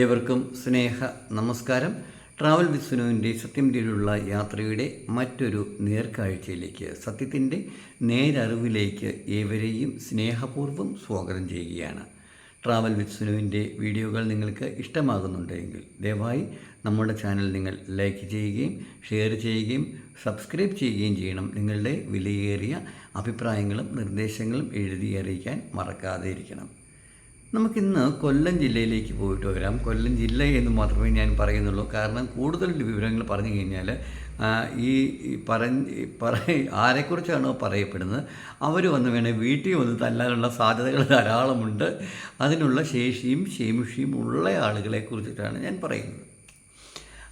ഏവർക്കും സ്നേഹ നമസ്കാരം. ട്രാവൽ വിസ്വനുവിന്റെ സത്യം തേടിയുള്ള യാത്രയുടെ മറ്റൊരു നേർക്കാഴ്ചയിലേക്ക് സത്യത്തിന്റെ നേരറിവിലേക്ക് ഏവരെയും സ്നേഹപൂർവം സ്വാഗതം ചെയ്യുകയാണ്. ട്രാവൽ വിസ്വനുവിന്റെ വീഡിയോകൾ നിങ്ങൾക്ക് ഇഷ്ടമാകുന്നുണ്ടെങ്കിൽ ദയവായി നമ്മുടെ ചാനൽ നിങ്ങൾ ലൈക്ക് ചെയ്യുകയും ഷെയർ ചെയ്യുകയും സബ്സ്ക്രൈബ് ചെയ്യുകയും ചെയ്യണം. നിങ്ങളുടെ വിലയേറിയ അഭിപ്രായങ്ങളും നിർദ്ദേശങ്ങളും എഴുതി അറിയിക്കാൻ മറക്കാതെ ഇരിക്കണം നമുക്കിന്ന് കൊല്ലം ജില്ലയിലേക്ക് പോയിട്ട് വരാം. കൊല്ലം ജില്ല എന്ന് മാത്രമേ ഞാൻ പറയുന്നുള്ളൂ. കാരണം കൂടുതൽ വിവരങ്ങൾ പറഞ്ഞു കഴിഞ്ഞാൽ ഈ പറഞ്ഞ് പറ ആരെക്കുറിച്ചാണോ പറയപ്പെടുന്നത് അവർ വന്ന് വേണേൽ വീട്ടിൽ വന്ന് തല്ലാനുള്ള സാധ്യതകൾ ധാരാളമുണ്ട്. അതിനുള്ള ശേഷിയും ശേമിഷിയും ഉള്ള ആളുകളെ കുറിച്ചിട്ടാണ് ഞാൻ പറയുന്നത്.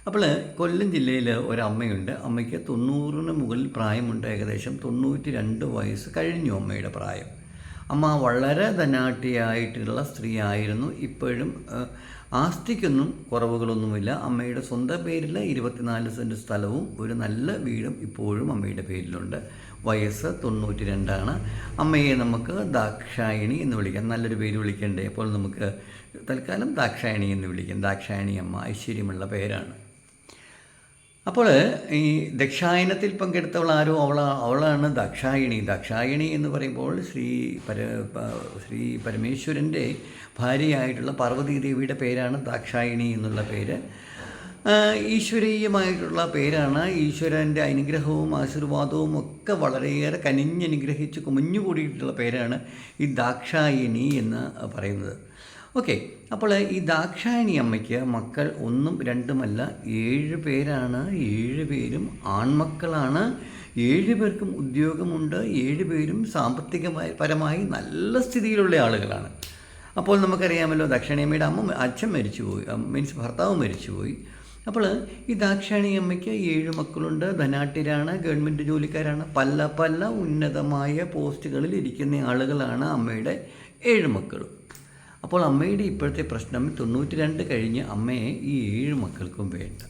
അപ്പോൾ കൊല്ലം ജില്ലയിൽ ഒരമ്മയുണ്ട്. അമ്മയ്ക്ക് തൊണ്ണൂറിന് മുകളിൽ പ്രായമുണ്ട്. ഏകദേശം തൊണ്ണൂറ്റി രണ്ട് വയസ്സ് കഴിഞ്ഞു അമ്മയുടെ പ്രായം. അമ്മ വളരെ ധനാട്ടിയായിട്ടുള്ള സ്ത്രീയായിരുന്നു. ഇപ്പോഴും ആസ്തിക്കൊന്നും കുറവുകളൊന്നുമില്ല. അമ്മയുടെ സ്വന്തം പേരിൽ ഇരുപത്തിനാല് സെന്റ് സ്ഥലവും ഒരു നല്ല വീടും ഇപ്പോഴും അമ്മയുടെ പേരിലുണ്ട്. വയസ്സ് തൊണ്ണൂറ്റി രണ്ടാണ് അമ്മയെ നമുക്ക് ദാക്ഷായണി എന്ന് വിളിക്കാം. നല്ലൊരു പേര് വിളിക്കണ്ടേ? അപ്പോൾ നമുക്ക് തൽക്കാലം ദാക്ഷായണി എന്ന് വിളിക്കാം. ദാക്ഷായണി അമ്മ ഐശ്വര്യമുള്ള പേരാണ്. അപ്പോൾ ഈ ദക്ഷായനത്തിൽ പങ്കെടുത്തവൾ ആരോ? അവള അവളാണ് ദക്ഷായണി. ദക്ഷായണി എന്ന് പറയുമ്പോൾ ശ്രീ പര ശ്രീ പരമേശ്വരന്റെ ഭാര്യയായിട്ടുള്ള പാർവതീദേവിയുടെ പേരാണ് ദാക്ഷായണി എന്നുള്ള പേര്. ഈശ്വരീയമായിട്ടുള്ള പേരാണ്. ഈശ്വരന്റെ അനുഗ്രഹവും ആശീർവാദവും ഒക്കെ വളരെയേറെ കനിഞ്ഞനുഗ്രഹിച്ച് കുമിഞ്ഞുകൂടിയിട്ടുള്ള പേരാണ് ഈ ദാക്ഷായണി എന്ന് പറയുന്നത്. ഓക്കെ അപ്പോൾ ഈ ദാക്ഷായണി അമ്മയ്ക്ക് മക്കൾ ഒന്നും രണ്ടുമല്ല ഏഴ് പേരാണ് ഏഴ് പേരും ആൺമക്കളാണ് ഏഴ് പേർക്കും ഉദ്യോഗമുണ്ട് ഏഴ് പേരും സാമ്പത്തികമായി പരമായി നല്ല സ്ഥിതിയിലുള്ള ആളുകളാണ്. അപ്പോൾ നമുക്കറിയാമല്ലോ ദക്ഷിണയമ്മയുടെ അമ്മ അച്ഛൻ മരിച്ചുപോയി മീൻസ് ഭർത്താവ് മരിച്ചുപോയി. അപ്പോൾ ഈ ദാക്ഷായണി അമ്മയ്ക്ക് ഏഴ് മക്കളുണ്ട് ധനാട്ടിരാണ് ഗവൺമെന്റ് ജോലിക്കാരാണ് പല പല ഉന്നതമായ പോസ്റ്റുകളിൽ ഇരിക്കുന്ന ആളുകളാണ് അമ്മയുടെ ഏഴ് മക്കളും. അപ്പോൾ അമ്മയുടെ ഇപ്പോഴത്തെ പ്രശ്നം തൊണ്ണൂറ്റി രണ്ട് കഴിഞ്ഞ് അമ്മയെ ഈ ഏഴ് മക്കൾക്കും വേണ്ട.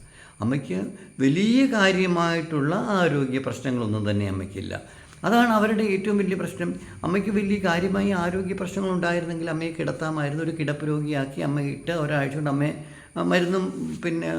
അമ്മയ്ക്ക് വലിയ കാര്യമായിട്ടുള്ള ആരോഗ്യ പ്രശ്നങ്ങളൊന്നും തന്നെ അമ്മയ്ക്കില്ല. അതാണ് അവരുടെ ഏറ്റവും വലിയ പ്രശ്നം. അമ്മയ്ക്ക് വലിയ കാര്യമായി ആരോഗ്യ പ്രശ്നങ്ങൾ ഉണ്ടായിരുന്നെങ്കിൽ അമ്മയെ കിടത്താമായിരുന്നു. ഒരു കിടപ്പ് രോഗിയാക്കി അമ്മ ഒരാഴ്ച കൊണ്ട് അമ്മയെ മരുന്നും പിന്നെ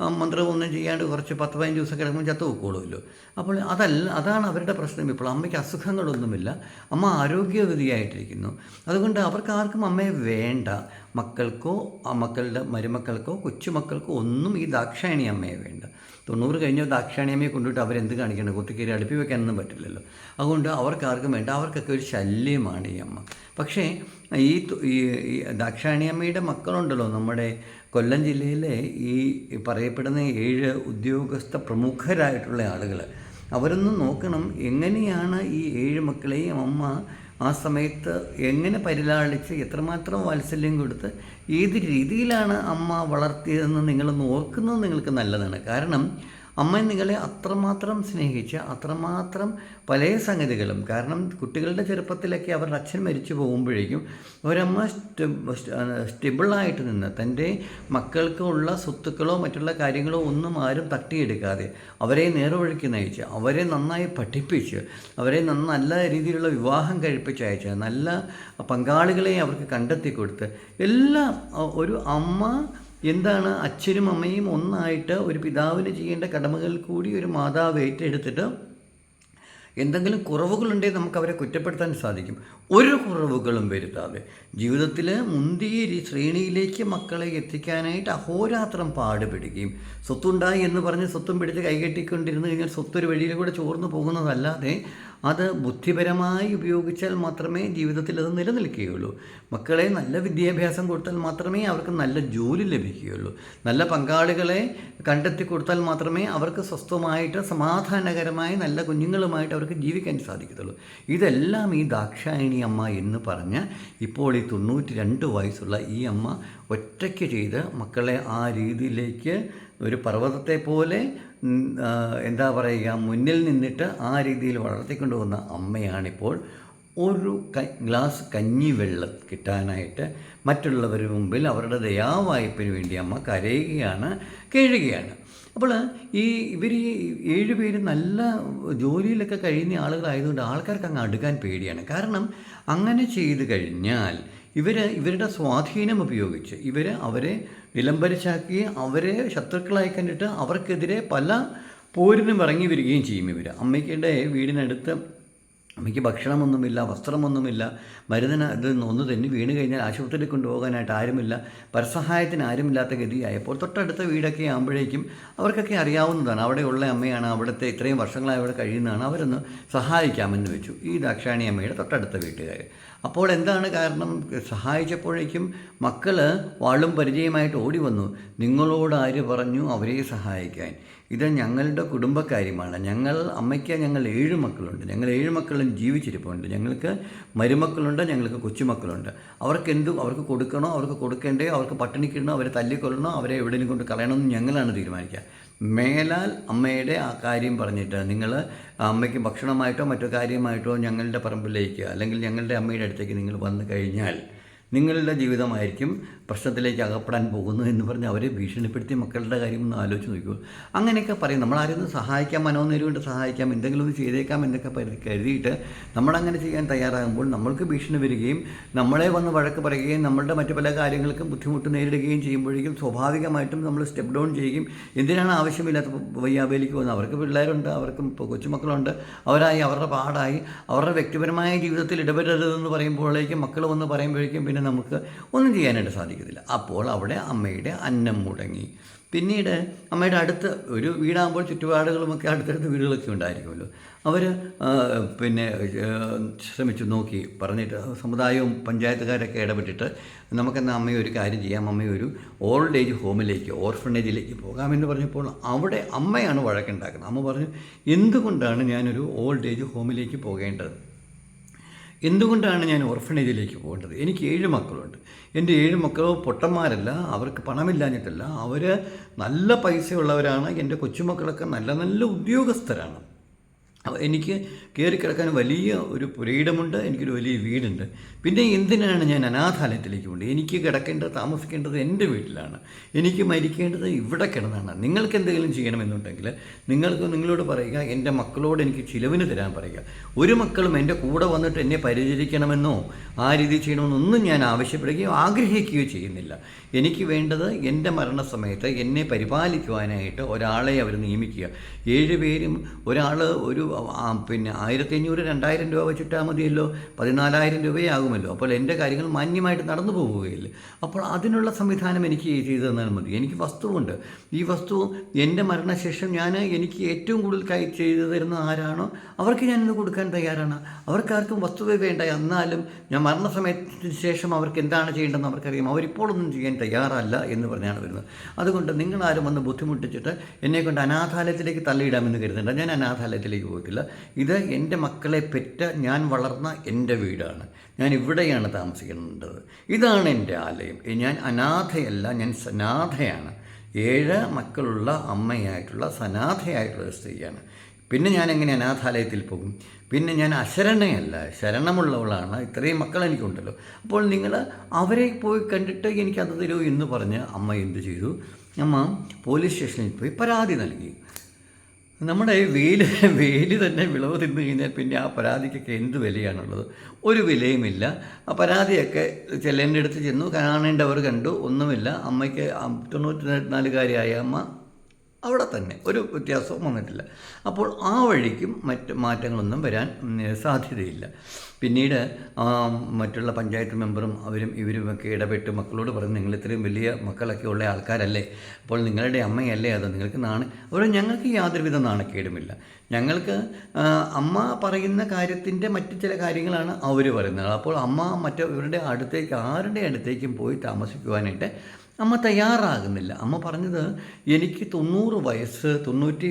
മന്ത്രവും ഒന്നും ചെയ്യാണ്ട് കുറച്ച് പത്ത് പതിനഞ്ച് ദിവസം കിടക്കുമ്പോൾ ചത്തു പോയിക്കോളുമല്ലോ അപ്പോൾ അതല്ല അതാണ് അവരുടെ പ്രശ്നം. ഇപ്പോൾ അമ്മയ്ക്ക് അസുഖങ്ങളൊന്നുമില്ല. അമ്മ ആരോഗ്യവതിയായിട്ടിരിക്കുന്നു. അതുകൊണ്ട് അവർക്ക് ആർക്കും അമ്മയെ വേണ്ട. മക്കൾക്കോ മക്കളുടെ മരുമക്കൾക്കോ കൊച്ചുമക്കൾക്കോ ഒന്നും ഈ ദാക്ഷായണി അമ്മയെ വേണ്ട. തൊണ്ണൂറ് കഴിഞ്ഞ ദാക്ഷായണി അമ്മയെ കൊണ്ടുപോയിട്ട് അവരെന്ത് കാണിക്കണം? കുത്തിക്കീരി അടുപ്പി വെക്കാനൊന്നും പറ്റില്ലല്ലോ. അതുകൊണ്ട് അവർക്ക് ആർക്കും വേണ്ട. അവർക്കൊക്കെ ഒരു ശല്യമാണ് ഈ അമ്മ. പക്ഷേ ഈ ഈ ദാക്ഷായണിയമ്മയുടെ മക്കളുണ്ടല്ലോ നമ്മുടെ കൊല്ലം ജില്ലയിലെ ഈ പറയപ്പെടുന്ന ഏഴ് ഉദ്യോഗസ്ഥ പ്രമുഖരായിട്ടുള്ള ആളുകൾ അവരൊന്ന് നോക്കണം എങ്ങനെയാണ് ഈ ഏഴ് മക്കളെയും അമ്മ ആ സമയത്ത് എങ്ങനെ പരിലാളിച്ച് എത്രമാത്രം വാത്സല്യം കൊടുത്ത് ഏത് രീതിയിലാണ് അമ്മ വളർത്തിയതെന്ന് നിങ്ങളൊന്ന് ഓർക്കുന്നത് നിങ്ങൾക്ക് നല്ലതാണ്. കാരണം അമ്മ നിങ്ങളെ അത്രമാത്രം സ്നേഹിച്ച് അത്രമാത്രം പല സംഗതികളും കാരണം കുട്ടികളുടെ ചെറുപ്പത്തിലൊക്കെ അവരുടെ അച്ഛൻ മരിച്ചു പോകുമ്പോഴേക്കും ഒരമ്മ സ്റ്റെബിളായിട്ട് നിന്ന് തന്റെ മക്കൾക്കുള്ള സ്വത്തുക്കളോ മറ്റുള്ള കാര്യങ്ങളോ ഒന്നും ആരും തട്ടിയെടുക്കാതെ അവരെ നേർവഴിക്ക് നയിച്ച് അവരെ നന്നായി പഠിപ്പിച്ച് അവരെ നല്ല രീതിയിലുള്ള വിവാഹം കഴിപ്പിച്ച് അയച്ച് നല്ല പങ്കാളികളെ അവർക്ക് കണ്ടെത്തി കൊടുത്ത് എല്ലാം ഒരു അമ്മ എന്താണ് അച്ഛനും അമ്മയും ഒന്നായിട്ട് ഒരു പിതാവിന് ചെയ്യേണ്ട കടമകൾ കൂടി ഒരു മാതാവ് ഏറ്റെടുത്തിട്ട് എന്തെങ്കിലും കുറവുകളുണ്ടെങ്കിൽ നമുക്ക് അവരെ കുറ്റപ്പെടുത്താൻ സാധിക്കും. ഒരു കുറവുകളും വരുത്താതെ ജീവിതത്തിൽ മുന്തിയ ശ്രേണിയിലേക്ക് മക്കളെ എത്തിക്കാനായിട്ട് അഹോരാത്രം പാടുപെടുകയും സ്വത്തുണ്ടായി എന്ന് പറഞ്ഞ് സ്വത്തും പിടിച്ച് കൈകെട്ടിക്കൊണ്ടിരുന്ന് കഴിഞ്ഞാൽ സ്വത്തൊരു വഴിയിൽ കൂടെ ചോർന്നു പോകുന്നതല്ലാതെ അത് ബുദ്ധിപരമായി ഉപയോഗിച്ചാൽ മാത്രമേ ജീവിതത്തിൽ അത് നിലനിൽക്കുകയുള്ളൂ. മക്കളെ നല്ല വിദ്യാഭ്യാസം കൊടുത്താൽ മാത്രമേ അവർക്ക് നല്ല ജോലി ലഭിക്കുകയുള്ളൂ. നല്ല പങ്കാളികളെ കണ്ടെത്തി കൊടുത്താൽ മാത്രമേ അവർക്ക് സ്വസ്ഥമായിട്ട് സമാധാനകരമായി നല്ല കുഞ്ഞുങ്ങളുമായിട്ട് അവർക്ക് ജീവിക്കാൻ സാധിക്കത്തുള്ളൂ. ഇതെല്ലാം ഈ ദാക്ഷായണി അമ്മ എന്ന് പറഞ്ഞ് ഇപ്പോൾ ഈ തൊണ്ണൂറ്റി രണ്ട് വയസ്സുള്ള ഈ അമ്മ ഒറ്റയ്ക്ക് ചെയ്ത് മക്കളെ ആ രീതിയിലേക്ക് ഒരു പർവതത്തെ പോലെ എന്താ പറയുക മുന്നിൽ നിന്നിട്ട് ആ രീതിയിൽ വളർത്തിക്കൊണ്ടുവന്ന അമ്മയാണിപ്പോൾ. ഒരു ക ഗ്ലാസ് കഞ്ഞിവെള്ളം കിട്ടാനായിട്ട് മറ്റുള്ളവരുടെ മുമ്പിൽ അവരുടെ ദയാവായ്പിന് വേണ്ടി അമ്മ കരയുകയാണ് കേഴുകയാണ്. അപ്പോൾ ഈ ഇവർ ഈ ഏഴുപേര് നല്ല ജോലിയിലൊക്കെ കഴിയുന്ന ആളുകളായതുകൊണ്ട് ആൾക്കാർക്ക് അങ്ങ് അടുക്കാൻ പേടിയാണ്. കാരണം അങ്ങനെ ചെയ്തു കഴിഞ്ഞാൽ ഇവർ ഇവരുടെ സ്വാധീനം ഉപയോഗിച്ച് ഇവർ അവരെ നിലംപരിച്ചാക്കി അവരെ ശത്രുക്കളായി കണ്ടിട്ട് അവർക്കെതിരെ പല പോരിനും ഇറങ്ങി വരികയും ചെയ്യും ഇവർ അമ്മയ്ക്കിടെ വീടിനടുത്ത് അമ്മയ്ക്ക് ഭക്ഷണമൊന്നുമില്ല വസ്ത്രമൊന്നുമില്ല മരുന്നിന് ഒന്ന് തന്നെ വീണ് കഴിഞ്ഞാൽ ആശുപത്രിയിൽ കൊണ്ടുപോകാനായിട്ട് ആരുമില്ല പരസഹായത്തിന് ആരുമില്ലാത്ത ഗതിയായപ്പോൾ തൊട്ടടുത്ത വീടൊക്കെ ആകുമ്പോഴേക്കും അവർക്കൊക്കെ അറിയാവുന്നതാണ്. അവിടെയുള്ള അമ്മയാണ് അവിടുത്തെ ഇത്രയും വർഷങ്ങളായി അവിടെ കഴിയുന്നതാണ്. അവരൊന്ന് സഹായിക്കാമെന്ന് വെച്ചു. ഈ ദാക്ഷായണി അമ്മയുടെ തൊട്ടടുത്ത വീട്ടുകാർ അപ്പോൾ എന്താണ് കാരണം? സഹായിച്ചപ്പോഴേക്കും മക്കൾ വാളും പരിചയമായിട്ട് ഓടി വന്നു. നിങ്ങളോട് ആര് പറഞ്ഞു? അവരെ സഹായിക്കാൻ. ഇത് ഞങ്ങളുടെ കുടുംബകാര്യമാണ്. ഞങ്ങൾ അമ്മയ്ക്ക് ഞങ്ങൾ ഏഴ് മക്കളുണ്ട്. ഞങ്ങൾ ഏഴ് മക്കളും ജീവിച്ചിരിപ്പുണ്ട്. ഞങ്ങൾക്ക് മരുമക്കളുണ്ട് ഞങ്ങൾക്ക് കൊച്ചുമക്കളുണ്ട്. അവർക്ക് എന്തു അവർക്ക് കൊടുക്കണോ അവർക്ക് കൊടുക്കേണ്ടേ അവർക്ക് പട്ടിണിക്കിടണോ അവരെ തല്ലിക്കൊല്ലണോ അവരെ എവിടെയെങ്കിലും കൊണ്ട് കളയണമെന്ന് ഞങ്ങളാണ് തീരുമാനിക്കുക. മേലാൽ അമ്മയുടെ ആ കാര്യം പറഞ്ഞിട്ട് നിങ്ങൾ അമ്മയ്ക്ക് ഭക്ഷണമായിട്ടോ മറ്റോ കാര്യമായിട്ടോ ഞങ്ങളുടെ പറമ്പിലേക്ക് അല്ലെങ്കിൽ ഞങ്ങളുടെ അമ്മയുടെ അടുത്തേക്ക് നിങ്ങൾ വന്നു കഴിഞ്ഞാൽ നിങ്ങളുടെ ജീവിതമായിരിക്കും പ്രശ്നത്തിലേക്ക് അകപ്പെടാൻ പോകുന്നു എന്ന് പറഞ്ഞ് അവരെ ഭീഷണിപ്പെടുത്തി മക്കളുടെ കാര്യം ഒന്ന് ആലോചിച്ച് നോക്കൂ. അങ്ങനെയൊക്കെ പറയും. നമ്മളാരെയും സഹായിക്കാം മനോനിലവുകൊണ്ട് സഹായിക്കാം എന്തെങ്കിലും ഒന്ന് ചെയ്തേക്കാം എന്നൊക്കെ കരുതിയിട്ട് നമ്മളങ്ങനെ ചെയ്യാൻ തയ്യാറാകുമ്പോൾ നമ്മൾക്ക് ഭീഷണി വരികയും നമ്മളെ വന്ന് വഴക്ക് പറയുകയും നമ്മളുടെ മറ്റു പല കാര്യങ്ങൾക്കും ബുദ്ധിമുട്ട് നേരിടുകയും ചെയ്യുമ്പോഴേക്കും സ്വാഭാവികമായിട്ടും നമ്മൾ സ്റ്റെപ്പ് ഡൗൺ ചെയ്യുകയും എന്തിനാണ് ആവശ്യമില്ലാത്ത വയ്യാവേലിക്ക് പോകുന്നത്? അവർക്ക് പിള്ളേരുണ്ട് അവർക്ക് കൊച്ചുമക്കളുണ്ട്. അവരായി അവരുടെ പാടായി അവരുടെ വ്യക്തിപരമായ ജീവിതത്തിൽ ഇടപെടരുതെന്ന് പറയുമ്പോഴേക്കും മക്കൾ വന്ന് പറയുമ്പോഴേക്കും പിന്നെ നമുക്ക് ഒന്നും ചെയ്യാനായിട്ട് സാധിക്കത്തില്ല അപ്പോൾ അവിടെ അമ്മയുടെ അന്നം മുടങ്ങി. പിന്നീട് അമ്മയുടെ അടുത്ത് ഒരു വീടാകുമ്പോൾ ചുറ്റുപാടുകളുമൊക്കെ അടുത്തടുത്ത് വീടുകളൊക്കെ ഉണ്ടായിരിക്കുമല്ലോ. അവർ പിന്നെ ശ്രമിച്ചു നോക്കി. പറഞ്ഞിട്ട് സമുദായവും പഞ്ചായത്തുകാരൊക്കെ ഇടപെട്ടിട്ട് നമുക്കെന്ന അമ്മയെ ഒരു കാര്യം ചെയ്യാം. അമ്മയെ ഒരു ഓൾഡ് ഏജ് ഹോമിലേക്ക് ഓർഫണേജിലേക്ക് പോകാമെന്ന് പറഞ്ഞപ്പോൾ അവിടെ അമ്മയാണ് വഴക്കുണ്ടാക്കുന്നത്. അമ്മ പറഞ്ഞു എന്തുകൊണ്ടാണ് ഞാനൊരു ഓൾഡ് ഏജ് ഹോമിലേക്ക് പോകേണ്ടത്? എന്തുകൊണ്ടാണ് ഞാൻ ഓർഫനേജിലേക്ക് പോകേണ്ടത്? എനിക്ക് ഏഴ് മക്കളുണ്ട്. എന്റെ ഏഴ് മക്കൾ പൊട്ടന്മാരല്ല അവർക്ക് പണമില്ലാഞ്ഞിട്ടല്ല. അവർ നല്ല പൈസയുള്ളവരാണ്. എന്റെ കൊച്ചുമക്കളൊക്കെ നല്ല നല്ല ഉദ്യോഗസ്ഥരാണ്. എനിക്ക് കയറിക്കിടക്കാൻ വലിയ ഒരു പുരയിടമുണ്ട് എനിക്കൊരു വലിയ വീടുണ്ട്. പിന്നെ എന്തിനാണ് ഞാൻ അനാഥാലയത്തിലേക്ക് പോകേണ്ടത്? എനിക്ക് കിടക്കേണ്ടത് താമസിക്കേണ്ടത് എന്റെ വീട്ടിലാണ്. എനിക്ക് മരിക്കേണ്ടത് ഇവിടെ കിടന്നാണ്. നിങ്ങൾക്ക് എന്തെങ്കിലും ചെയ്യണമെന്നുണ്ടെങ്കിൽ നിങ്ങൾക്ക് നിങ്ങളോട് പറയുക എന്റെ മക്കളോട് എനിക്ക് ചിലവിന് തരാൻ പറയുക. ഒരു മക്കളും എന്റെ കൂടെ വന്നിട്ട് എന്നെ പരിചരിക്കണമെന്നോ ആ രീതി ചെയ്യണമെന്നൊന്നും ഞാൻ ആവശ്യപ്പെടുകയോ ആഗ്രഹിക്കുകയോ ചെയ്യുന്നില്ല. എനിക്ക് വേണ്ടത് എന്റെ മരണസമയത്ത് എന്നെ പരിപാലിക്കുവാനായിട്ട് ഒരാളെ അവർ നിയമിക്കുക. ഏഴ് പേരും ഒരാൾ ഒരു പിന്നെ ആയിരത്തി അഞ്ഞൂറ് രണ്ടായിരം രൂപ വെച്ചിട്ടാൽ മതിയല്ലോ പതിനാലായിരം രൂപയാകുമല്ലോ. അപ്പോൾ എന്റെ കാര്യങ്ങൾ മാന്യമായിട്ട് നടന്നു പോവുകയില്ല. അപ്പോൾ അതിനുള്ള സംവിധാനം എനിക്ക് ചെയ്തു തന്നാൽ മതി. എനിക്ക് വസ്തുവുണ്ട്. ഈ വസ്തു എന്റെ മരണശേഷം ഞാൻ എനിക്ക് ഏറ്റവും കൂടുതൽ കൈ ചെയ്തു തരുന്ന ആരാണോ അവർക്ക് ഞാനിത് കൊടുക്കാൻ തയ്യാറാണ്. അവർക്കാർക്കും വസ്തുവേ വേണ്ട. എന്നാലും ഞാൻ മരണസമയത്തിന് ശേഷം അവർക്ക് എന്താണ് ചെയ്യേണ്ടതെന്ന് അവർക്കറിയാം. അവരിപ്പോഴൊന്നും ചെയ്യാൻ തയ്യാറല്ല എന്ന് പറഞ്ഞാണ് വരുന്നത്. അതുകൊണ്ട് നിങ്ങളാരും വന്ന് ബുദ്ധിമുട്ടിച്ചിട്ട് എന്നെക്കൊണ്ട് അനാഥാലയത്തിലേക്ക് അനാഥാലയത്തിലേക്ക് തള്ളിയിടാമെന്ന് കരുതേണ്ട. ഞാൻ അനാഥാലയത്തിലേക്ക് പോയിട്ടില്ല. ഇത് എന്റെ മക്കളെ പെറ്റ ഞാൻ വളർന്ന എന്റെ വീടാണ്. ഞാൻ ഇവിടെയാണ് താമസിക്കേണ്ടത് ഇതാണ് എന്റെ ആലയം. ഞാൻ അനാഥയല്ല ഞാൻ സനാഥയാണ്. ഏഴ് മക്കളുള്ള അമ്മയായിട്ടുള്ള സനാഥയായിട്ടുള്ള സ്ത്രീയാണ് പിന്നെ ഞാൻ എങ്ങനെ അനാഥാലയത്തിൽ പോകും? പിന്നെ ഞാൻ അശരണയല്ല ശരണമുള്ളവളാണ്. ഇത്രയും മക്കൾ എനിക്കുണ്ടല്ലോ. അപ്പോൾ നിങ്ങൾ അവരെ പോയി കണ്ടിട്ട് എനിക്കത് തരൂ എന്ന് പറഞ്ഞ് അമ്മ എന്ത് ചെയ്തു? അമ്മ പോലീസ് സ്റ്റേഷനിൽ പോയി പരാതി നൽകി. നമ്മുടെ വേൽ വേലി തന്നെ വിളവ് തിന്നു കഴിഞ്ഞാൽ പിന്നെ ആ പരാതിക്കൊക്കെ എന്ത് വിലയാണുള്ളത്? ഒരു വിലയുമില്ല. ആ പരാതിയൊക്കെ ചെല്ലേന്റെ അടുത്ത് ചെന്നു കാണേണ്ടവർ കണ്ടു. ഒന്നുമില്ല. അമ്മയ്ക്ക് തൊണ്ണൂറ്റി നാലുകാരിയായ അമ്മ അവിടെ തന്നെ ഒരു വ്യത്യാസവും വന്നിട്ടില്ല. അപ്പോൾ ആ വഴിക്കും മറ്റ് മാറ്റങ്ങളൊന്നും വരാൻ സാധ്യതയില്ല. പിന്നീട് മറ്റുള്ള പഞ്ചായത്ത് മെമ്പറും അവരും ഇവരുമൊക്കെ ഇടപെട്ട് മക്കളോട് പറഞ്ഞ് നിങ്ങൾ ഇത്രയും വലിയ മക്കളൊക്കെ ഉള്ള ആൾക്കാരല്ലേ? അപ്പോൾ നിങ്ങളുടെ അമ്മയല്ലേ അത്? നിങ്ങൾക്ക് നാണ അവരെ ഞങ്ങൾക്ക് യാതൊരുവിധ നാണക്കേടുമില്ല. ഞങ്ങൾക്ക് അമ്മ പറയുന്ന കാര്യത്തിന്റെ മറ്റു ചില കാര്യങ്ങളാണ് അവർ പറയുന്നത്. അപ്പോൾ അമ്മ മറ്റവരുടെ അടുത്തേക്ക് ആരുടെ അടുത്തേക്കും പോയി താമസിക്കുവാനായിട്ട് അമ്മ തയ്യാറാകുന്നില്ല. അമ്മ പറഞ്ഞത് എനിക്ക് തൊണ്ണൂറ് വയസ്സ് തൊണ്ണൂറ്റി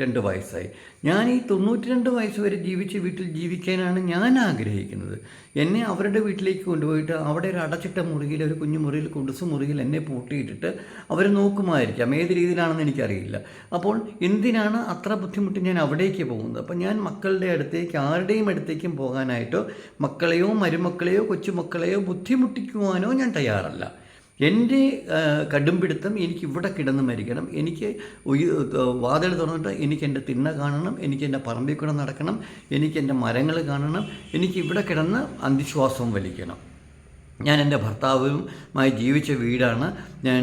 രണ്ട് വയസ്സായി. ഞാൻ ഈ തൊണ്ണൂറ്റി രണ്ട് വയസ്സ് വരെ ജീവിച്ച് വീട്ടിൽ ജീവിക്കാനാണ് ഞാൻ ആഗ്രഹിക്കുന്നത്. എന്നെ അവരുടെ വീട്ടിലേക്ക് കൊണ്ടുപോയിട്ട് അവിടെ ഒരു അടച്ചിട്ട മുറിയിൽ ഒരു കുഞ്ഞു മുറിയിൽ കുടിസ് മുറിയിൽ എന്നെ പൂട്ടിയിട്ടിട്ട് അവർ നോക്കുമായിരിക്കാം. ഏത് രീതിയിലാണെന്ന് എനിക്കറിയില്ല. അപ്പോൾ എന്തിനാണ് അത്ര ബുദ്ധിമുട്ട് ഞാൻ അവിടേക്ക് പോകുന്നത്? അപ്പം ഞാൻ മക്കളുടെ അടുത്തേക്ക് ആരുടെയും അടുത്തേക്കും പോകാനായിട്ടോ മക്കളെയോ മരുമക്കളെയോ കൊച്ചുമക്കളെയോ ബുദ്ധിമുട്ടിക്കുവാനോ ഞാൻ തയ്യാറല്ല. എന്റെ കടുംപിടുത്തം എനിക്ക് ഇവിടെ കിടന്ന് മരിക്കണം. എനിക്ക് വാതിൽ തുറന്നിട്ട് എനിക്ക് എന്റെ തിണ്ണ കാണണം എനിക്ക് എന്റെ പറമ്പിൽ കൂടെ നടക്കണം എനിക്ക് എന്റെ മരങ്ങൾ കാണണം എനിക്ക് ഇവിടെ കിടന്ന് അന്ധിശ്വാസം വലിക്കണം. ഞാൻ എന്റെ ഭർത്താവുമായി ജീവിച്ച വീടാണ്. ഞാൻ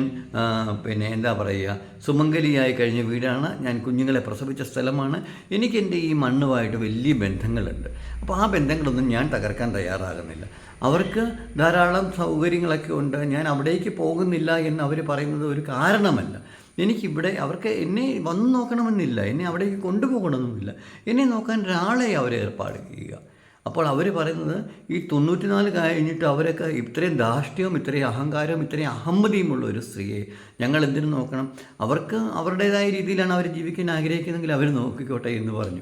പിന്നെ എന്താ പറയുക സുമംഗലിയായി കഴിഞ്ഞ വീടാണ്. ഞാൻ കുഞ്ഞുങ്ങളെ പ്രസവിച്ച സ്ഥലമാണ്. എനിക്ക് എന്റെ ഈ മണ്ണുമായിട്ട് വലിയ ബന്ധങ്ങളുണ്ട്. അപ്പോൾ ആ ബന്ധങ്ങളൊന്നും ഞാൻ തകർക്കാൻ തയ്യാറാകുന്നില്ല. അവർക്ക് ധാരാളം സൗകര്യങ്ങളൊക്കെ ഉണ്ട്. ഞാൻ അവിടേക്ക് പോകുന്നില്ല എന്ന് അവർ പറയുന്നത് ഒരു കാരണമല്ല. എനിക്കിവിടെ അവർക്ക് എന്നെ വന്നു നോക്കണമെന്നില്ല. എന്നെ അവിടേക്ക് കൊണ്ടുപോകണമെന്നില്ല. എന്നെ നോക്കാൻ ഒരാളെ അവരെ ഏർപ്പാട് ചെയ്യുക. അപ്പോൾ അവർ പറയുന്നത് ഈ തൊണ്ണൂറ്റിനാല് കഴിഞ്ഞിട്ട് അവരൊക്കെ ഇത്രയും ധാർഷ്ട്യവും ഇത്രയും അഹങ്കാരവും ഇത്രയും അഹമ്മതിയുമുള്ള ഒരു സ്ത്രീയെ ഞങ്ങൾ എന്തിനു നോക്കണം? അവർക്ക് അവരുടേതായ രീതിയിലാണ് അവർ ജീവിക്കാൻ ആഗ്രഹിക്കുന്നതെങ്കിൽ അവർ നോക്കിക്കോട്ടെ എന്ന് പറഞ്ഞു.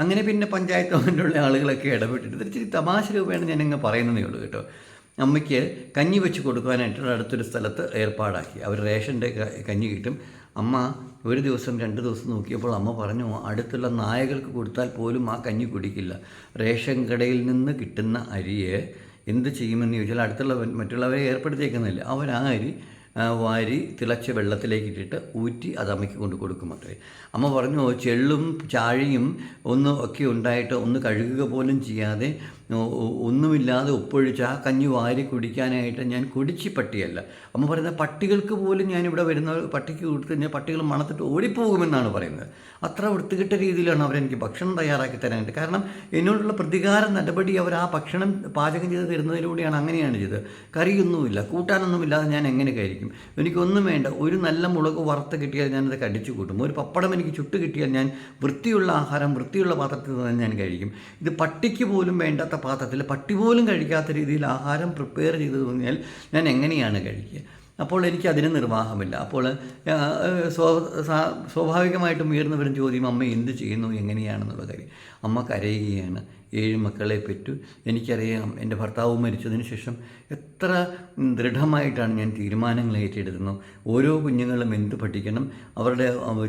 അങ്ങനെ പിന്നെ പഞ്ചായത്ത് ഭവനിലുള്ള ആളുകളൊക്കെ ഇടപെട്ടിട്ട് ഇച്ചിരി തമാശ രൂപയാണ് ഞാൻ ഇങ്ങ് പറയുന്നതേ ഉള്ളൂ കേട്ടോ. അമ്മയ്ക്ക് കഞ്ഞി വെച്ച് കൊടുക്കാനായിട്ട് അടുത്തൊരു സ്ഥലത്ത് ഏർപ്പാടാക്കി. അവർ റേഷന്റെ കഞ്ഞി കിട്ടും. അമ്മ ഒരു ദിവസം രണ്ട് ദിവസം നോക്കിയപ്പോൾ അമ്മ പറഞ്ഞു അടുത്തുള്ള നായകൾക്ക് കൊടുത്താൽ പോലും ആ കഞ്ഞി കുടിക്കില്ല. റേഷൻ കടയിൽ നിന്ന് കിട്ടുന്ന അരിയെ എന്ത് ചെയ്യുമെന്ന് ചോദിച്ചാൽ അടുത്തുള്ള മറ്റുള്ളവരെ ഏർപ്പെടുത്തിയേക്കുന്നില്ല. അവർ ആ അരി വാരി തിളച്ച വെള്ളത്തിലേക്ക് ഇട്ടിട്ട് ഊറ്റി അത് അമ്മയ്ക്ക് കൊണ്ട് കൊടുക്കും അത്രേ അമ്മ പറഞ്ഞു ചെള്ളും ചാഴിയും ഒന്നും ഒക്കെ ഉണ്ടായിട്ട് ഒന്ന് കഴുകുക പോലും ചെയ്യാതെ ഒന്നുമില്ലാതെ ഒപ്പൊഴിച്ച് ആ കഞ്ഞി വാരി കുടിക്കാനായിട്ട് ഞാൻ കുടിച്ചി പട്ടിയല്ല. അമ്മ പറയുന്നത് പട്ടികൾക്ക് പോലും ഞാനിവിടെ വരുന്ന പട്ടിക്ക് കൊടുത്തു കഴിഞ്ഞാൽ പട്ടികൾ മണത്തിട്ട് ഓടിപ്പോകുമെന്നാണ് പറയുന്നത്. അത്ര വൃത്തികെട്ട രീതിയിലാണ് അവരെനിക്ക് ഭക്ഷണം തയ്യാറാക്കി തരാനായിട്ട്. കാരണം എന്നോടുള്ള പ്രതികാര നടപടി അവർ ആ ഭക്ഷണം പാചകം ചെയ്ത് തരുന്നതിലൂടെയാണ് അങ്ങനെയാണ് ചെയ്തത്. കറിയൊന്നുമില്ല കൂട്ടാനൊന്നുമില്ലാതെ ഞാൻ എങ്ങനെ കഴിക്കും എനിക്കൊന്നും വേണ്ട. ഒരു നല്ല മുളക് വറുത്ത് കിട്ടിയാൽ ഞാനത് കടിച്ചു കൂട്ടും. ഒരു പപ്പടം എനിക്ക് ചുട്ട് കിട്ടിയാൽ ഞാൻ വൃത്തിയുള്ള ആഹാരം വൃത്തിയുള്ള പാത്രത്തിൽ തന്നെ ഞാൻ കഴിക്കും. ഇത് പട്ടിക്ക് പോലും വേണ്ടാത്ത പാത്രത്തിൽ പട്ടി പോലും കഴിക്കാത്ത രീതിയിൽ ആഹാരം പ്രിപ്പയർ ചെയ്ത് കഴിഞ്ഞാൽ ഞാൻ എങ്ങനെയാണ് കഴിക്കുക? അപ്പോൾ എനിക്ക് അതിന് നിർവാഹമില്ല. അപ്പോൾ സ്വാഭാവികമായിട്ടും ഉയർന്നു വരും ചോദ്യം അമ്മ എന്ത് ചെയ്യുന്നു? എങ്ങനെയാണെന്നുള്ള കാര്യം. അമ്മ കരയുകയാണ്. ഏഴ് മക്കളെ പെറ്റു. എനിക്കറിയാം എന്റെ ഭർത്താവ് മരിച്ചതിന് ശേഷം എത്ര ദൃഢമായിട്ടാണ് ഞാൻ തീരുമാനങ്ങൾ ഏറ്റെടുക്കുന്നത്. ഓരോ കുഞ്ഞുങ്ങളും എന്ത് പഠിക്കണം? അവരുടെ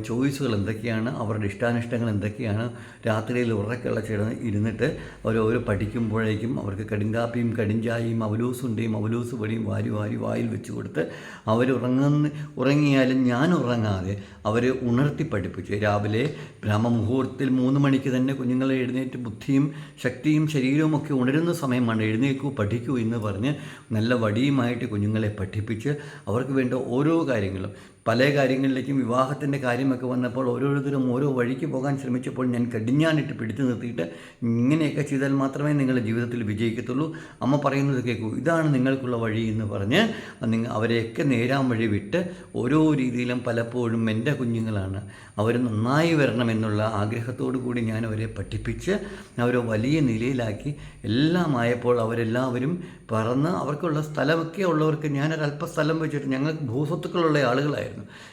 ചോയ്സുകൾ എന്തൊക്കെയാണ്? അവരുടെ ഇഷ്ടാനിഷ്ടങ്ങൾ എന്തൊക്കെയാണ്? രാത്രിയിൽ ഉറക്കുള്ള ചേർന്ന് ഇരുന്നിട്ട് അവരോരോ പഠിക്കുമ്പോഴേക്കും അവർക്ക് കടുങ്കാപ്പിയും കടിഞ്ചായയും അവലൂസുണ്ടയും അവലൂസ് പൊടിയും വാരി വാരി വായിൽ വെച്ച് കൊടുത്ത് അവർ ഉറങ്ങുന്ന ഉറങ്ങിയാലും ഞാൻ ഉറങ്ങാതെ അവരെ ഉണർത്തി പഠിപ്പിച്ചു. രാവിലെ ബ്രഹ്മമുഹൂർത്തത്തിൽ മൂന്ന് മണിക്ക് തന്നെ കുഞ്ഞുങ്ങളെ എഴുന്നേറ്റ് ബുദ്ധിയും ശക്തിയും ശരീരവും ഒക്കെ ഉണരുന്ന സമയമാണ് എഴുന്നേക്കൂ പഠിക്കൂ എന്ന് പറഞ്ഞ് നല്ല വടിയുമായിട്ട് കുഞ്ഞുങ്ങളെ പഠിപ്പിച്ച് അവർക്ക് വേണ്ട ഓരോ കാര്യങ്ങളും പല കാര്യങ്ങളിലേക്കും വിവാഹത്തിന്റെ കാര്യമൊക്കെ വന്നപ്പോൾ ഓരോരുത്തരും ഓരോ വഴിക്ക് പോകാൻ ശ്രമിച്ചപ്പോൾ ഞാൻ കടിഞ്ഞാനിട്ട് പിടിച്ചു നിർത്തിയിട്ട് ഇങ്ങനെയൊക്കെ ചെയ്താൽ മാത്രമേ നിങ്ങളുടെ ജീവിതത്തിൽ വിജയിക്കത്തുള്ളൂ. അമ്മ പറയുന്നത് കേൾക്കൂ ഇതാണ് നിങ്ങൾക്കുള്ള വഴി എന്ന് പറഞ്ഞ് നിങ്ങൾ അവരെയൊക്കെ നേരാൻ വഴി വിട്ട് ഓരോ രീതിയിലും പലപ്പോഴും എന്റെ കുഞ്ഞുങ്ങളാണ്. അവർ നന്നായി വരണമെന്നുള്ള ആഗ്രഹത്തോടു കൂടി ഞാൻ അവരെ പഠിപ്പിച്ച് അവരെ വലിയ നിലയിലാക്കി എല്ലാം ആയപ്പോൾ അവരെല്ലാവരും പറന്ന് അവർക്കുള്ള സ്ഥലമൊക്കെ ഉള്ളവർക്ക് ഞാനൊരല്പ സ്ഥലം വെച്ചിട്ട് ഞങ്ങൾക്ക് ഭൂസ്വത്തുക്കളുള്ള ആളുകളായിരുന്നു.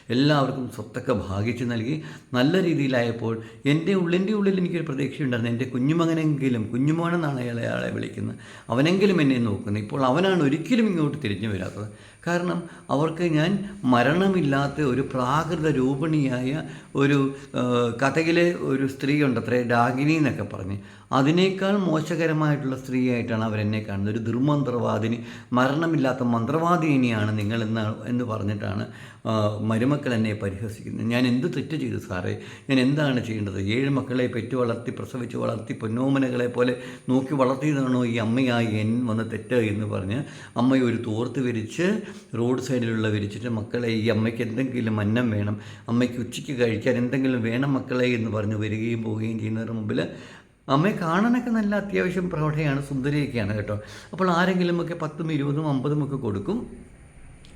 എല്ലാവർക്കും സ്വത്തൊക്കെ ഭാഗിച്ച് നൽകി നല്ല രീതിയിലായപ്പോൾ എന്റെ ഉള്ളിന്റെ ഉള്ളിൽ എനിക്കൊരു പ്രതീക്ഷയുണ്ടായിരുന്നു എന്റെ കുഞ്ഞുമകനെങ്കിലും കുഞ്ഞുമോനെന്നാണ് അയാളെ അയാളെ വിളിക്കുന്നത്. അവനെങ്കിലും എന്നെ നോക്കുന്നത് ഇപ്പോൾ അവനാണ് ഒരിക്കലും ഇങ്ങോട്ട് തിരിഞ്ഞു വരാത്തത്. കാരണം അവർക്ക് ഞാൻ മരണമില്ലാത്ത ഒരു പ്രാകൃത രൂപിണിയായ ഒരു കഥയിലെ ഒരു സ്ത്രീയുണ്ട് അത്രേ ഡാഗിനി എന്നൊക്കെ പറഞ്ഞ്. അതിനേക്കാൾ മോശകരമായിട്ടുള്ള സ്ത്രീയായിട്ടാണ് അവരെന്നെ കാണുന്നത്. ഒരു ദുർമന്ത്രവാദിനി മരണമില്ലാത്ത മന്ത്രവാദിനിയാണ് നിങ്ങൾ എന്ന എന്ന് പറഞ്ഞിട്ടാണ് മരുമക്കൾ എന്നെ പരിഹസിക്കുന്നത്. ഞാൻ എന്ത് തെറ്റ് ചെയ്തു സാറേ? ഞാൻ എന്താണ് ചെയ്യേണ്ടത്? ഏഴ് മക്കളെ പെറ്റു വളർത്തി പ്രസവിച്ച് വളർത്തി പൊന്നോമനകളെ പോലെ നോക്കി വളർത്തിയതാണോ ഈ അമ്മയായി എൻ വന്ന തെറ്റ് എന്ന് പറഞ്ഞ് അമ്മ ഒരു തോർത്ത് വിരിച്ച് റോഡ് സൈഡിലുള്ള വിരിച്ചിട്ട് മക്കളെ ഈ അമ്മയ്ക്ക് എന്തെങ്കിലും അന്നം വേണം അമ്മയ്ക്ക് ഉച്ചയ്ക്ക് കഴിക്കാൻ എന്തെങ്കിലും വേണം മക്കളെ എന്ന് പറഞ്ഞ് വരികയും പോവുകയും ചെയ്യുന്നതിന് മുമ്പിൽ അമ്മയെ കാണാനൊക്കെ നല്ല അത്യാവശ്യം പ്രൗഢയാണ് സുന്ദരിയൊക്കെയാണ് കേട്ടോ. അപ്പോൾ ആരെങ്കിലും ആരെങ്കിലുമൊക്കെ പത്തും ഇരുപതും അമ്പതും ഒക്കെ കൊടുക്കും.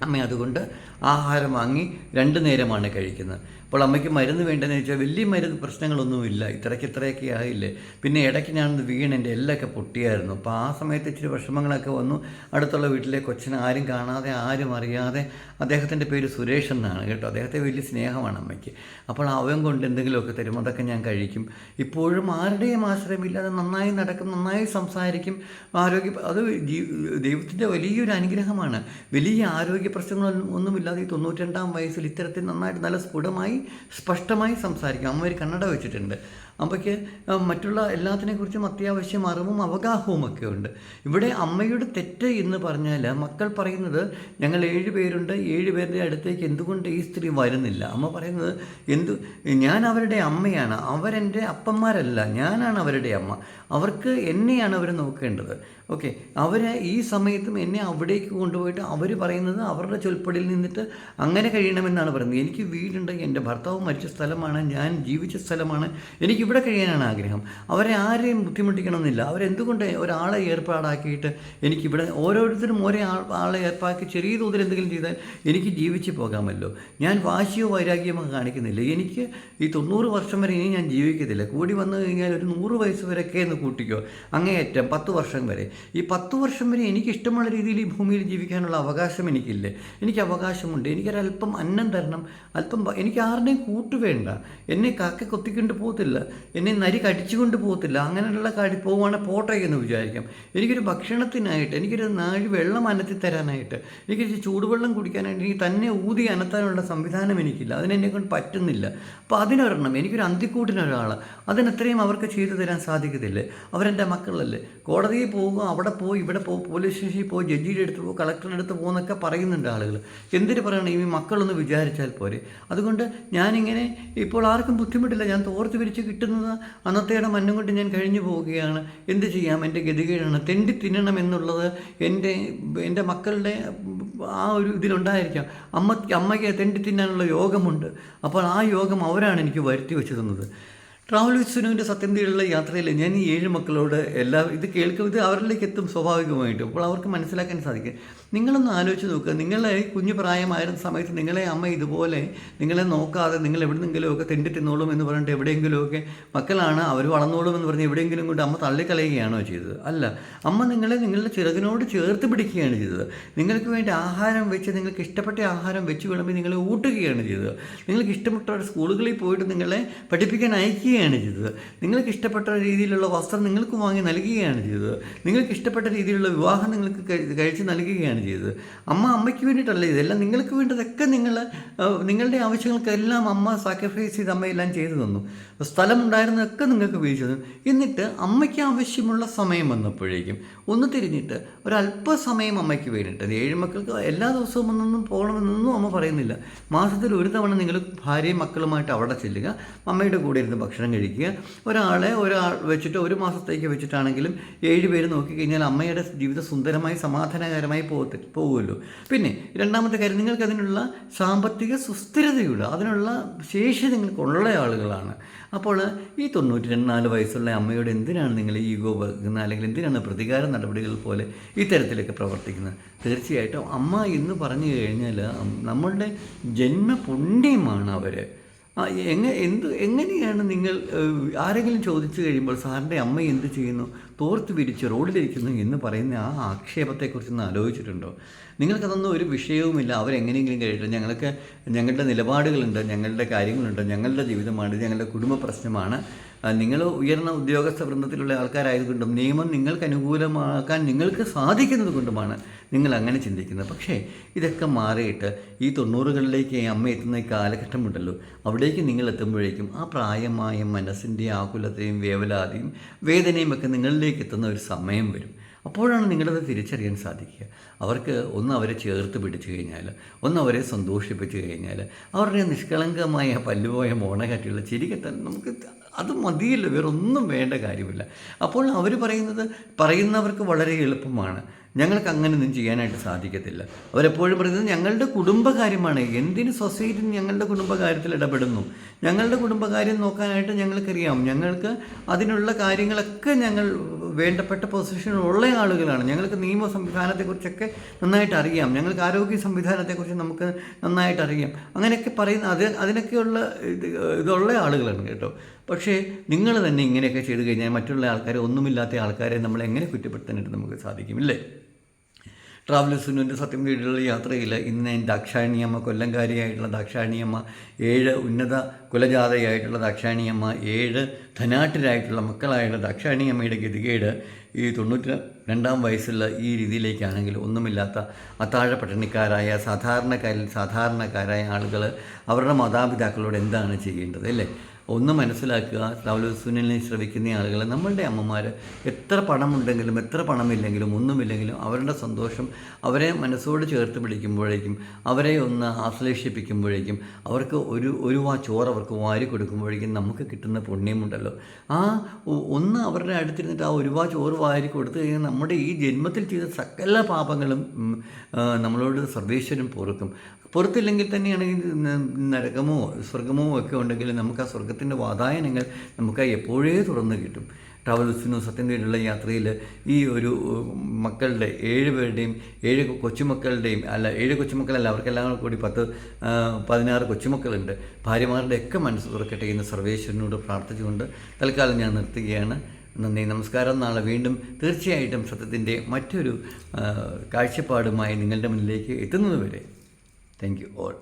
അമ്മ അതുകൊണ്ട് ആഹാരം വാങ്ങി രണ്ട് നേരമാണ് കഴിക്കുന്നത്. അപ്പോൾ അമ്മയ്ക്ക് മരുന്ന് വേണ്ടതെന്ന് വെച്ചാൽ വലിയ മരുന്ന് പ്രശ്നങ്ങളൊന്നുമില്ല ഇത്രയ്ക്ക് ഇത്രയൊക്കെ ആയില്ലേ? പിന്നെ ഇടയ്ക്ക് ഞാനൊന്ന് വീണ് എന്റെ എല്ലൊക്കെ പൊട്ടിയായിരുന്നു. അപ്പോൾ ആ സമയത്ത് ഇച്ചിരി വിഷമങ്ങളൊക്കെ വന്നു. അടുത്തുള്ള വീട്ടിലെ കൊച്ചിനെ ആരും കാണാതെ ആരും അറിയാതെ അദ്ദേഹത്തിന്റെ പേര് സുരേഷ് എന്നാണ് കേട്ടോ. അദ്ദേഹത്തെ വലിയ സ്നേഹമാണ് അമ്മയ്ക്ക്. അപ്പോൾ അവൻ കൊണ്ട് എന്തെങ്കിലുമൊക്കെ തരും. അതൊക്കെ ഞാൻ കഴിക്കും. ഇപ്പോഴും ആരുടെയും ആശ്രയമില്ലാതെ നന്നായി നടക്കും നന്നായി സംസാരിക്കും. ആരോഗ്യ അത് ദൈവത്തിന്റെ വലിയൊരു അനുഗ്രഹമാണ്. വലിയ ആരോഗ്യ പ്രശ്നങ്ങളൊന്നും ഒന്നുമില്ലാതെ ഈ തൊണ്ണൂറ്റിരണ്ടാം വയസ്സിൽ ഇത്തരത്തിൽ നന്നായിട്ട് നല്ല സ്ഫുടമായി സ്പഷ്ടമായി സംസാരിക്കും. അമ്മ ഒരു കണ്ണട വെച്ചിട്ടുണ്ട്. അമ്മയ്ക്ക് മറ്റുള്ള എല്ലാത്തിനെക്കുറിച്ചും അത്യാവശ്യം അറിവും അവഗാഹവും ഒക്കെ ഉണ്ട്. ഇവിടെ അമ്മയുടെ തെറ്റ് എന്ന് പറഞ്ഞാൽ മക്കൾ പറയുന്നത് ഞങ്ങൾ ഏഴ് പേരുണ്ട് ഏഴ് പേരുടെ അടുത്തേക്ക് എന്തുകൊണ്ട് ഈ സ്ത്രീ വരുന്നില്ല? അമ്മ പറയുന്നത് എന്തു ഞാൻ അവരുടെ അമ്മയാണ് അവരെന്റെ അപ്പന്മാരല്ല ഞാനാണ് അവരുടെ അമ്മ. അവർക്ക് എന്നെയാണ് അവർ നോക്കേണ്ടത്. ഓക്കെ അവർ ഈ സമയത്തും എന്നെ അവിടേക്ക് കൊണ്ടുപോയിട്ട് അവർ പറയുന്നത് അവരുടെ ചൊൽപ്പടിയിൽ നിന്നിട്ട് അങ്ങനെ കഴിയണമെന്നാണ് പറയുന്നത്. എനിക്ക് വീടുണ്ടെങ്കിൽ എന്റെ ഭർത്താവ് മരിച്ച സ്ഥലമാണ് ഞാൻ ജീവിച്ച സ്ഥലമാണ് എനിക്കിവിടെ കഴിയാനാണ് ആഗ്രഹം. അവരെ ആരെയും ബുദ്ധിമുട്ടിക്കണമെന്നില്ല. അവരെന്തുകൊണ്ട് ഒരാളെ ഏർപ്പാടാക്കിയിട്ട് എനിക്കിവിടെ ഓരോരുത്തരും ഓരോ ആൾ ആളെ ഏർപ്പാക്കി ചെറിയ തോതിൽ എന്തെങ്കിലും ചെയ്താൽ എനിക്ക് ജീവിച്ച് പോകാമല്ലോ. ഞാൻ വാശിയോ വൈരാഗ്യമോ കാണിക്കുന്നില്ല. എനിക്ക് ഈ തൊണ്ണൂറ് വർഷം വരെ ഇനി ഞാൻ ജീവിക്കത്തില്ല. കൂടി വന്നു കഴിഞ്ഞാൽ ഒരു നൂറ് വയസ്സ് വരെയൊക്കെ എന്ന് കൂട്ടിക്കോ. അങ്ങേയറ്റം പത്ത് വർഷം വരെ. ഈ പത്ത് വർഷം വരെ എനിക്ക് ഇഷ്ടമുള്ള രീതിയിൽ ഈ ഭൂമിയിൽ ജീവിക്കാനുള്ള അവകാശം എനിക്കില്ലേ. എനിക്ക് അവകാശമുണ്ട്. എനിക്കൊരല്പം അന്നം തരണം. അല്പം എനിക്ക് ആരുടെയും കൂട്ടുവേണ്ട എന്നെ കാക്ക കൊത്തിക്കൊണ്ട് പോകത്തില്ല. എന്നെ നരി കടിച്ചുകൊണ്ട് പോകത്തില്ല. അങ്ങനെയുള്ള കാടി പോവുകയാണെങ്കിൽ പോട്ടെ എന്ന് വിചാരിക്കാം. എനിക്കൊരു ഭക്ഷണത്തിനായിട്ട് എനിക്കൊരു നാഴി വെള്ളം അനത്തി തരാനായിട്ട് എനിക്ക് ചൂടുവെള്ളം കുടിക്കാനായിട്ട് എനിക്ക് തന്നെ ഊതി അനത്താനുള്ള സംവിധാനം എനിക്കില്ല. അതിനെന്നെ കൊണ്ട് പറ്റുന്നില്ല. അപ്പോൾ അതിനൊരെണ്ണം എനിക്കൊരു അന്തിക്കൂട്ടിനൊരാൾ അതിനത്രയും അവർക്ക് ചെയ്തു തരാൻ സാധിക്കത്തില്ലേ? അവരെന്റെ മക്കളല്ലേ? കോടതിയിൽ പോകുക അവിടെ പോയി ഇവിടെ പോകും പോലീസ് സ്റ്റേഷനിൽ പോയി ജഡ്ജിയുടെ അടുത്ത് പോകും കളക്ടറുടെ അടുത്ത് പോകുന്നൊക്കെ പറയുന്നുണ്ട് ആളുകൾ എന്തിന് പറയണം ഈ മക്കളൊന്ന് വിചാരിച്ചാൽ പോരെ? അതുകൊണ്ട് ഞാനിങ്ങനെ ഇപ്പോൾ ആർക്കും ബുദ്ധിമുട്ടില്ല. ഞാൻ തോർത്ത് വിരിച്ച് കിട്ടുന്നത് അന്നത്തേടെ മഞ്ഞം കൊണ്ട് ഞാൻ കഴിഞ്ഞു പോവുകയാണ്. എന്ത് ചെയ്യാം? എന്റെ ഗതികേടാണ്. തെണ്ടി തിന്നണം എന്നുള്ളത് എന്റെ എന്റെ മക്കളുടെ ആ ഒരു ഇതിലുണ്ടായിരിക്കാം. അമ്മ അമ്മയ്ക്ക് തെണ്ടി തിന്നാനുള്ള യോഗമുണ്ട്. അപ്പോൾ ആ യോഗം അവരാണ് എനിക്ക് വരുത്തി വെച്ചു തന്നത്. ട്രാവൽ വിത്ത് സുനുവിന്റെ സത്യന്തിയിലുള്ള യാത്രയിൽ ഞാൻ ഈ ഏഴ് മക്കളോട് എല്ലാ ഇത് കേൾക്കും ഇത് അവരിലേക്ക് എത്തും സ്വാഭാവികമായിട്ടും. അപ്പോൾ അവർക്ക് മനസ്സിലാക്കാൻ സാധിക്കും. നിങ്ങളൊന്ന് ആലോചിച്ച് നോക്കുക. നിങ്ങളെ കുഞ്ഞു പ്രായമായിരുന്ന സമയത്ത് നിങ്ങളെ അമ്മ ഇതുപോലെ നിങ്ങളെ നോക്കാതെ നിങ്ങൾ എവിടെന്നെങ്കിലുമൊക്കെ തെണ്ടി തിന്നോളും എന്ന് പറഞ്ഞിട്ട് എവിടെയെങ്കിലുമൊക്കെ മക്കളാണ് അവർ വളർന്നോളും എന്ന് പറഞ്ഞ് എവിടെയെങ്കിലും കൊണ്ട് അമ്മ തള്ളിക്കളയുകയാണോ ചെയ്തത്? അല്ല. അമ്മ നിങ്ങളെ നിങ്ങളുടെ ചിറകിനോട് ചേർത്ത് പിടിക്കുകയാണ് ചെയ്തത്. നിങ്ങൾക്ക് വേണ്ടി ആഹാരം വെച്ച് നിങ്ങൾക്ക് ഇഷ്ടപ്പെട്ട ആഹാരം വെച്ച് വിളമ്പി നിങ്ങളെ ഊട്ടുകയാണ് ചെയ്തത്. നിങ്ങൾക്ക് ഇഷ്ടപ്പെട്ട സ്കൂളുകളിൽ പോയിട്ട് നിങ്ങളെ പഠിപ്പിക്കാൻ അയക്കുകയാണ് ചെയ്തത്. നിങ്ങൾക്ക് ഇഷ്ടപ്പെട്ട രീതിയിലുള്ള വസ്ത്രം നിങ്ങൾക്ക് വാങ്ങി നൽകുകയാണ് ചെയ്തത്. നിങ്ങൾക്ക് ഇഷ്ടപ്പെട്ട രീതിയിലുള്ള വിവാഹം നിങ്ങൾക്ക് കഴി- കഴിച്ച് നൽകുകയാണ് ചെയ്തത്. അമ്മ അമ്മയ്ക്ക് വേണ്ടിയിട്ടല്ല ഇതെല്ലാം നിങ്ങൾക്ക് വേണ്ടതൊക്കെ നിങ്ങൾ നിങ്ങളുടെ ആവശ്യങ്ങൾക്കെല്ലാം അമ്മ സാക്രിഫൈസ് ചെയ്ത് അമ്മയെല്ലാം ചെയ്തു തന്നു. സ്ഥലം ഉണ്ടായിരുന്നതൊക്കെ നിങ്ങൾക്ക് വീഴ്ച എന്നിട്ട് അമ്മയ്ക്ക് ആവശ്യമുള്ള സമയം വന്നപ്പോഴേക്കും ഒന്ന് തിരിഞ്ഞിട്ട് ഒരല്പസമയം അമ്മയ്ക്ക് വേണ്ടിയിട്ട് അത് ഏഴ് മക്കൾക്ക് എല്ലാ ദിവസവും ഒന്നൊന്നും പോകണമെന്നൊന്നും അമ്മ പറയുന്നില്ല. മാസത്തിൽ ഒരു തവണ നിങ്ങൾ ഭാര്യയും മക്കളുമായിട്ട് അവിടെ ചെല്ലുക അമ്മയുടെ കൂടെ ഇരുന്ന് ഭക്ഷണം കഴിക്കുക. ഒരാളെ ഒരാൾ വെച്ചിട്ട് ഒരു മാസത്തേക്ക് വെച്ചിട്ടാണെങ്കിലും ഏഴ് പേര് നോക്കിക്കഴിഞ്ഞാൽ അമ്മയുടെ ജീവിതം സുന്ദരമായി സമാധാനകരമായി പോകത്തി പോകുമല്ലോ. പിന്നെ രണ്ടാമത്തെ കാര്യം നിങ്ങൾക്ക് അതിനുള്ള സാമ്പത്തിക സുസ്ഥിരതയുള്ള അതിനുള്ള ശേഷി നിങ്ങൾക്കുള്ള ആളുകളാണ്. അപ്പോൾ ഈ തൊണ്ണൂറ്റി രണ്ട് നാല് വയസ്സുള്ള അമ്മയോട് എന്തിനാണ് നിങ്ങൾ ഈഗോ വെക്കുന്നത് അല്ലെങ്കിൽ എന്തിനാണ് പ്രതികാര നടപടികൾ പോലെ ഇത്തരത്തിലൊക്കെ പ്രവർത്തിക്കുന്നത്? തീർച്ചയായിട്ടും അമ്മ എന്ന് പറഞ്ഞു കഴിഞ്ഞാൽ നമ്മളുടെ ജന്മപുണ്യമാണ് അവർ ആ എങ്ങ എന്ത് എങ്ങനെയാണ് നിങ്ങൾ ആരെങ്കിലും ചോദിച്ചു കഴിയുമ്പോൾ സാറിന്റെ അമ്മ എന്ത് ചെയ്യുന്നു? തോർത്ത് വിരിച്ച് റോഡിലിരിക്കുന്നു എന്ന് പറയുന്ന ആ ആക്ഷേപത്തെക്കുറിച്ച് ആക്ഷേപത്തെക്കുറിച്ചൊന്ന് ആലോചിച്ചിട്ടുണ്ടോ? നിങ്ങൾക്കതൊന്നും ഒരു വിഷയവുമില്ല. അവരെങ്ങനെയെങ്കിലും കഴിയട്ടെ. ഞങ്ങൾക്ക് ഞങ്ങളുടെ നിലപാടുകളുണ്ട് ഞങ്ങളുടെ കാര്യങ്ങളുണ്ട് ഞങ്ങളുടെ ജീവിതമാണ് ഞങ്ങളുടെ കുടുംബ പ്രശ്നമാണ്. നിങ്ങൾ ഉയർന്ന ഉദ്യോഗസ്ഥ വൃന്ദത്തിലുള്ള ആൾക്കാരായതുകൊണ്ടും നിയമം നിങ്ങൾക്ക് അനുകൂലമാക്കാൻ നിങ്ങൾക്ക് സാധിക്കുന്നത് കൊണ്ടുമാണ് നിങ്ങൾ അങ്ങനെ ചിന്തിക്കുന്നത്. പക്ഷേ ഇതൊക്കെ മാറിയിട്ട് ഈ തൊണ്ണൂറുകളിലേക്ക് അമ്മ എത്തുന്ന കാലഘട്ടമുണ്ടല്ലോ. അവിടേക്ക് നിങ്ങൾ എത്തുമ്പോഴേക്കും ആ പ്രായമായ മനസ്സിന്റെ ആകുലതയും വേവലാതിയും വേദനയും ഒക്കെ നിങ്ങളിലേക്ക് എത്തുന്ന ഒരു സമയം വരും. അപ്പോഴാണ് നിങ്ങളത് തിരിച്ചറിയാൻ സാധിക്കുക. അവർക്ക് ഒന്ന് അവരെ ചേർത്ത് പിടിച്ചു കഴിഞ്ഞാൽ ഒന്ന് അവരെ സന്തോഷിപ്പിച്ചു കഴിഞ്ഞാൽ അവരുടെ നിഷ്കളങ്കമായ പല്ലുപോയ മോണകാറ്റുള്ള ചിരി കെട്ടാൻ നമുക്ക് അത് മതിയില്ല വേറൊന്നും വേണ്ട കാര്യമില്ല. അപ്പോൾ അവർ പറയുന്നത് പറയുന്നവർക്ക് വളരെ എളുപ്പമാണ്. ഞങ്ങൾക്ക് അങ്ങനെയൊന്നും ചെയ്യാനായിട്ട് സാധിക്കത്തില്ല. അവരെപ്പോഴും പറയുന്നത് ഞങ്ങളുടെ കുടുംബകാര്യമാണ്. എന്തിന് സൊസൈറ്റി ഞങ്ങളുടെ കുടുംബകാര്യത്തിൽ ഇടപെടുന്നു? ഞങ്ങളുടെ കുടുംബകാര്യം നോക്കാനായിട്ട് ഞങ്ങൾക്കറിയാം. ഞങ്ങൾക്ക് അതിനുള്ള കാര്യങ്ങളൊക്കെ ഞങ്ങൾ വേണ്ടപ്പെട്ട പൊസിഷനിലുള്ള ആളുകളാണ്. ഞങ്ങൾക്ക് നിയമ സംവിധാനത്തെക്കുറിച്ചൊക്കെ നന്നായിട്ട് അറിയാം. ഞങ്ങൾക്ക് ആരോഗ്യ സംവിധാനത്തെക്കുറിച്ച് നമുക്ക് നന്നായിട്ട് അറിയാം. അങ്ങനെയൊക്കെ പറയുന്ന അത് അതിനൊക്കെയുള്ള ഇത് ഇതുള്ള ആളുകളാണ് കേട്ടോ. പക്ഷേ നിങ്ങൾ തന്നെ ഇങ്ങനെയൊക്കെ ചെയ്ത് കഴിഞ്ഞാൽ മറ്റുള്ള ആൾക്കാരെ ഒന്നുമില്ലാത്ത ആൾക്കാരെ നമ്മൾ എങ്ങനെ കുറ്റപ്പെടുത്താനായിട്ട് നമുക്ക് സാധിക്കും ഇല്ലേ? ട്രാവലേഴ്സിന്റെ സത്യം വീടുകളിൽ യാത്രയില്ല ഇന്ന് ദാക്ഷായണിയമ്മ കൊല്ലംകാരിയായിട്ടുള്ള ദാക്ഷായണിയമ്മ ഏഴ് ഉന്നത കുലജാതയായിട്ടുള്ള ദാക്ഷായണിയമ്മ ഏഴ് ധനാട്ടിലായിട്ടുള്ള മക്കളായുള്ള ദാക്ഷായണിയമ്മയുടെ ഗതികേട് ഈ തൊണ്ണൂറ്റി രണ്ടാം വയസ്സുള്ള ഈ രീതിയിലേക്കാണെങ്കിൽ ഒന്നുമില്ലാത്ത അത്താഴ പട്ടിണിക്കാരായ സാധാരണക്കാരിൽ സാധാരണക്കാരായ ആളുകൾ അവരുടെ മാതാപിതാക്കളോട് എന്താണ് ചെയ്യേണ്ടത് അല്ലേ? ഒന്ന് മനസ്സിലാക്കുക ട്രാവൽ വിസുവിനെ ശ്രമിക്കുന്ന ആളുകൾ നമ്മളുടെ അമ്മമാർ എത്ര പണമുണ്ടെങ്കിലും എത്ര പണമില്ലെങ്കിലും ഒന്നുമില്ലെങ്കിലും അവരുടെ സന്തോഷം അവരെ മനസ്സോട് ചേർത്ത് പിടിക്കുമ്പോഴേക്കും അവരെ ഒന്ന് ആശ്ലേഷിപ്പിക്കുമ്പോഴേക്കും അവർക്ക് ഒരു ഒരു വാ ചോറ് അവർക്ക് വാരി കൊടുക്കുമ്പോഴേക്കും നമുക്ക് കിട്ടുന്ന പുണ്യമുണ്ടല്ലോ. ആ ഒന്ന് അവരുടെ അടുത്തിരുന്നിട്ട് ആ ഒരു വാ ചോറ് വാരി കൊടുത്തു കഴിഞ്ഞാൽ നമ്മുടെ ഈ ജന്മത്തിൽ ചെയ്ത സകല പാപങ്ങളും നമ്മളോട് സർവേശ്വരൻ പൊറുക്കും. പുറത്തില്ലെങ്കിൽ തന്നെയാണെങ്കിൽ നരകമോ സ്വർഗമോ ഒക്കെ ഉണ്ടെങ്കിൽ നമുക്ക് ആ സ്വർഗത്തിന്റെ വാതായനങ്ങൾ നമുക്ക് എപ്പോഴേ തുറന്നു കിട്ടും. ട്രാവൽസിനും ബസ്സിനു സത്യം തേടിയുള്ള യാത്രയിൽ ഈ ഒരു മക്കളുടെ ഏഴ് പേരുടെയും ഏഴ് കൊച്ചുമക്കളുടെയും അല്ല ഏഴ് കൊച്ചുമക്കളല്ല അവർക്കെല്ലാം കൂടി പത്ത് പതിനാറ് കൊച്ചുമക്കളുണ്ട്. ഭാര്യമാരുടെ ഒക്കെ മനസ്സ് തുറക്കട്ടെ എന്ന് സർവേശ്വരനോട് പ്രാർത്ഥിച്ചുകൊണ്ട് തൽക്കാലം ഞാൻ നിർത്തുകയാണ്. നന്ദി നമസ്കാരം. നാളെ വീണ്ടും തീർച്ചയായിട്ടും സത്യത്തിന്റെ മറ്റൊരു കാഴ്ചപ്പാടുമായി നിങ്ങളുടെ മുന്നിലേക്ക് എത്തുന്നതുവരെ. Thank you all